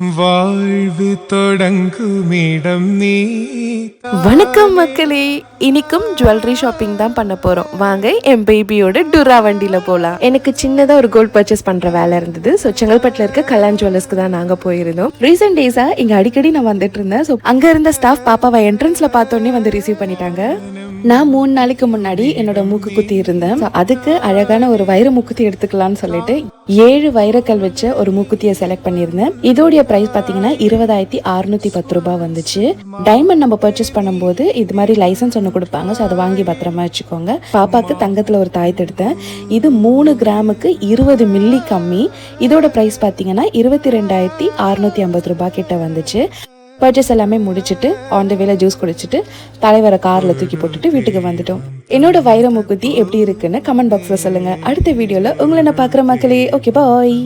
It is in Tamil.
வாழ்வு தொடங்குமிடம் நீ. வணக்கம் மக்களே இன்னைக்கும் ஜுவல்லரி ஷாப்பிங் தான் பண்ண போறோம். வாங்க என் பேபியோட டுரா வண்டியில போலாம். எனக்கு சின்னதா ஒரு கோல்ட் பர்ச்சேஸ் பண்ற வேலை இருந்தது. ஸோ செங்கல்பட்டுல இருக்க கல்யாண் ஜுவல்லர்ஸ்க்கு தான் நாங்க போயிருந்தோம். ரீசெண்ட் டேஸா இங்க அடிக்கடி நான் வந்துட்டு இருந்தேன். ஸோ அங்க இருந்த ஸ்டாஃப் பாப்பாவை என்ட்ரன்ஸ்ல பார்த்தோன்னே வந்து ரிசீவ் பண்ணிட்டாங்க. நான் மூணு நாளைக்கு முன்னாடி என்னோட மூக்கு குத்தி இருந்தேன். அதுக்கு அழகான ஒரு வைர மூக்குத்தி எடுத்துக்கலாம்னு சொல்லிட்டு ஏழு வைரக்கல் வச்ச ஒரு மூக்குத்தியை செலக்ட் பண்ணியிருந்தேன். இதோடைய பிரைஸ் பாத்தீங்கன்னா இருபதாயிரத்தி அறுநூத்தி பத்து ரூபாய் வந்துச்சு. டைமண்ட் நம்ம பர்ச்சேஸ் பண்ணும்போது இது மாதிரி லைசன்ஸ் ஒன்று கொடுப்பாங்க. ஸோ அதை வாங்கி பத்திரமா வச்சுக்கோங்க. பாப்பாக்கு தங்கத்துல ஒரு தாயத்து எடுத்தேன் இது மூணு கிராமுக்கு இருபது மில்லி கம்மி. இதோட பிரைஸ் பாத்தீங்கன்னா இருபத்தி ரெண்டாயிரத்தி அறுநூத்தி ஐம்பது ரூபாய் கிட்ட வந்துச்சு. பர்ச்சேஸ் எல்லாமே முடிச்சுட்டு ஆன் த வேல ஜூஸ் குடிச்சிட்டு தலைவரை காரில் தூக்கி போட்டுட்டு வீட்டுக்கு வந்துட்டோம். என்னோட வைர முக்குத்தி எப்படி இருக்குன்னு கமெண்ட் பாக்ஸில் சொல்லுங்க. அடுத்த வீடியோவில் உங்களை நான் பார்க்குற மக்களே ஓகே பாய்